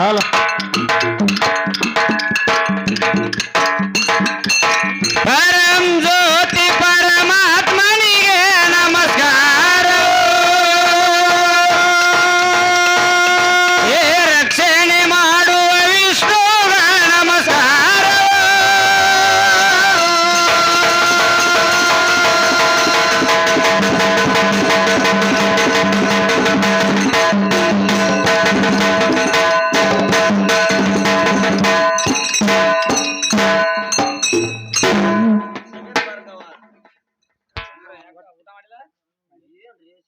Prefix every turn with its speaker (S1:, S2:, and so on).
S1: ಹಾಲು